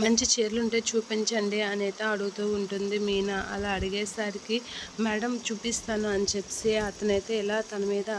మంచి చీరలు ఉంటే చూపించండి అనేది అడుగుతూ ఉంటుంది మీనా. అలా అడిగేసరికి మేడం చూపిస్తాను అని చెప్పి అతనైతే ఇలా తన మీద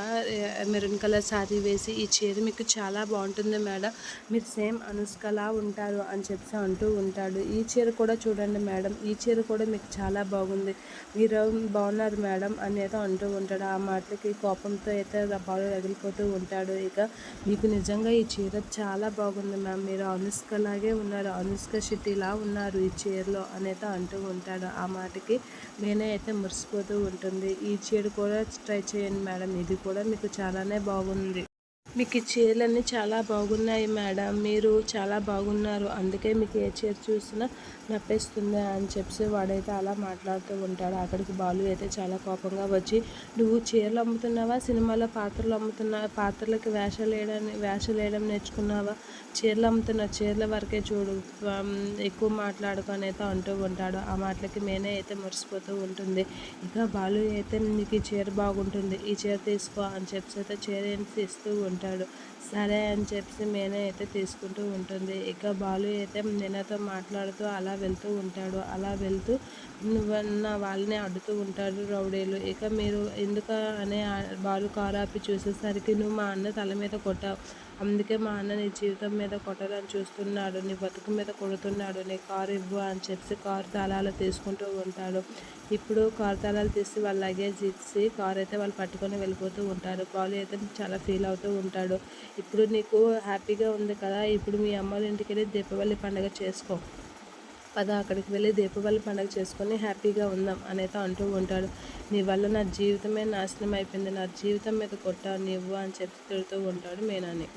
మెరూన్ కలర్ శారీ వేసి ఈ చీర మీకు చాలా బాగుంటుంది మేడం. మీరు సేమ్ అనుష్కలా ఉంటారు అని చెప్పి అంటూ ఉంటాడు. ఈ చీర కూడా చూడండి మేడం. ఈ చీర కూడా మీకు చాలా బాగుంది. మీరు బాగున్నారు మేడం అనేది అంటూ ఉంటాడు. ఆ మాటలకి కోపంతో అయితే బాగా రగిలిపోతూ ఉంటాడు. ఇక మీకు నిజంగా ఈ చీర చాలా బాగుంది మ్యామ్. మీరు అనుష్కలాగే ఉన్నారు. అనుష్క అనుష్క ఇలా ఉన్నారు ఈ చీరలో అనేది అంటూ ఉంటాడు. ఆ మాటకి నేనే అయితే మురిసిపోతూ ఉంటుంది. ఈ చీర కూడా ట్రై చేయండి మేడం. ఇది కూడా మీకు చాలానే బాగుంది. మీకు ఈ చీరలన్నీ చాలా బాగున్నాయి మేడం. మీరు చాలా బాగున్నారు. అందుకే మీకు ఏ చీర చూసినా నప్పేస్తుంది అని చెప్పి వాడైతే అలా మాట్లాడుతూ ఉంటాడు. అక్కడికి బాలు అయితే చాలా కోపంగా వచ్చి నువ్వు చీరలు అమ్ముతున్నావా? సినిమాలో పాత్రలు అమ్ముతున్నావా పాత్రలకి వేషాలు వేయడం వేషాలు వేయడం నేర్చుకున్నావా? చీరలు అమ్ముతున్నా చీరల వరకే చూడు. ఎక్కువ మాట్లాడుకొని అయితే అంటూ ఉంటాడు. ఆ మాటలకి మేనే అయితే మురిసిపోతూ ఉంటుంది. ఇక బాలు అయితే నీకు ఈ చీర బాగుంటుంది. ఈ చీర తీసుకో అని చెప్పి అయితే చీర ఇస్తూ ఉంటాడు సరే అని చెప్పి మేనే అయితే తీసుకుంటూ ఉంటుంది. ఇక బాలు అయితే నేనతో మాట్లాడుతూ అలా వెళ్తూ ఉంటాడు. అలా వెళ్తూ నువ్వన్న వాళ్ళని అడుగుతూ ఉంటాడు రౌడీలు. ఇక మీరు ఎందుకు అనే బాలు కారు ఆపి చూసేసరికి నువ్వు మా అన్న తల మీద కొట్టావు. అందుకే మా అన్న నీ జీవితం మీద కొట్టాలని చూస్తున్నాడు. నీ బతుకు మీద కొడుతున్నాడు. నీ కారు ఇవ్వు అని చెప్పి కారు తాళాలు తీసుకుంటూ ఉంటాడు. ఇప్పుడు కారు తాళాలు తీసి వాళ్ళ లగేజ్ ఇచ్చి కారు అయితే వాళ్ళు పట్టుకొని వెళ్ళిపోతూ ఉంటారు. బాలు అయితే చాలా ఫీల్ అవుతూ ఉంటాడు. ఇప్పుడు నీకు హ్యాపీగా ఉంది కదా ఇప్పుడు మీ అమ్మాయి ఇంటికి వెళ్ళి దీపావళి పండుగ చేసుకో. పద అక్కడికి వెళ్ళి దీపావళి పండుగ చేసుకొని హ్యాపీగా ఉందాం అనేది అంటూ ఉంటాడు. నీ వల్ల నా జీవితమే నాశనం అయిపోయింది నా జీవితం మీద కొట్టావు నువ్వు అని చెప్పి తిడుతూ ఉంటాడు మేనని.